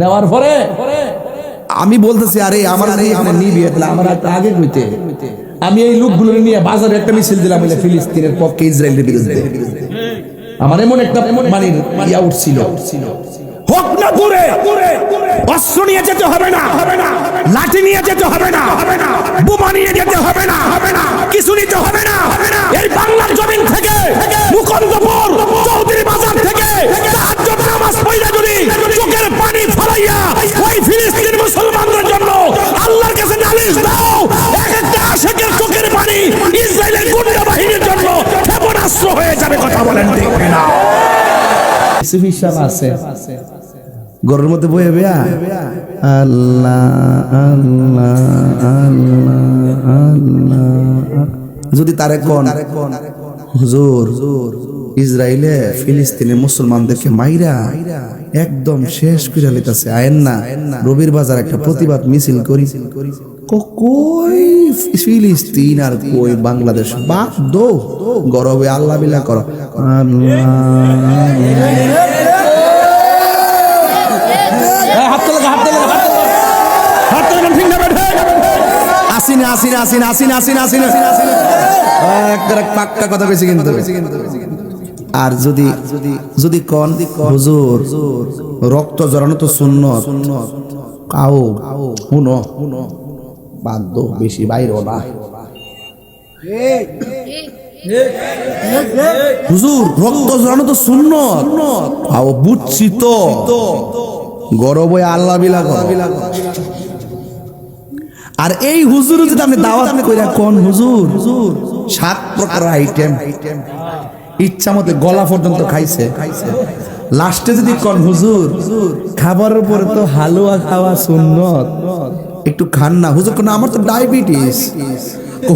নেওয়ার পরে আমি বলতেছি আরে আমার আপনি নিবি আমার একটা আগে কইতে। আমি এই লোকগুলো নিয়ে বাজারে একটা মিছিল দিলাম বলে ফিলিস্তিনের পক্ষে ইসরায়েলের বিরুদ্ধে। আমার এমন একটা মানে ইয়া উঠছিল। হোক না দূরে অস্ত্র নিয়ে যেতে হবে না হবে না লাঠি নিয়ে যেতে হবে না হবে না বোমা নিয়ে যেতে হবে না হবে না চিকিৎসা আছে। গরুর মধ্যে বয়ে বেয়া আল্লাহ আল্লাহ আল্লাহ আল্লাহ। যদি তারে কোন হুজুর ইসরায়েলে ফিলিস্তিনের মুসলমানদেরকে মাইরা একদম শেষ করে লিতেছে আয়েন না। রবির বাজার একটা প্রতিবাদ মিছিল করি। কই ফিলিস্তিন আর কই বাংলাদেশ? বাদ দো। গরবে আল্লাহ বিলা করো। আসিনা আসিনা আসিনা আসিনা আসিনা আসিনা একটা পাক্কা কথা কইছি কিন্তু। আর যদি যদি কন, হুজুর, রক্ত জড়ানো তো শূন্য কাও, শুনো। বাদ্য বেশি বাইর না। হুজুর, রক্ত জড়ানো তো শূন্য আও বুঝছি তো। গরব আল্লাহ বিলা আর এই হুজুর যদি আপনি দাওয়াত কইরা কোন, হুজুর, সাত প্রকার আইটেম আইটেম ইচ্ছা মতো গলা পর্যন্ত খাইছে। লাস্টে যদি কোন, হুজুর খাবার পরে তো হালুয়া খাওয়া সুন্নত। একটু খান না। হুজুর কোন, আমার তো ডায়াবেটিস।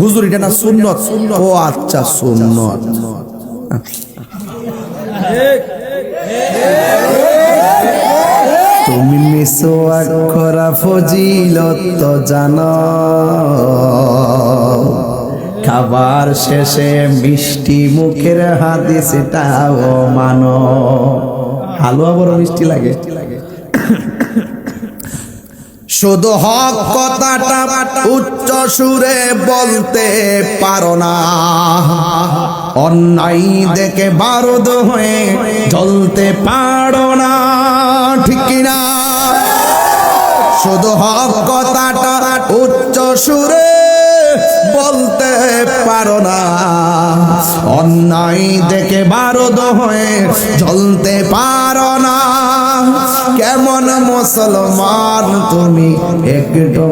হুজুর, এটা না সুন্নত? ও আচ্ছা সুন্নত। তুমি মিসওয়াক ফজিলত তো জানো। খাবার শেষে মিষ্টি মুখের হাতে হাদিসটাও মানো। হালুয়া বড় মিষ্টি লাগে। শুধু হক কথাটা উচ্চ সুরে বলতে পারো না। অন্যায় দেখে বারুদ হয়ে জ্বলতে পারো না, ঠিক কিনা? শুধু হক কথাটা উচ্চ সুরে বলতে পারো না। অন্যায় দেখে বারদ হয়ে জ্বলতে পারো না। কেমন মুসলমান তুমি একটু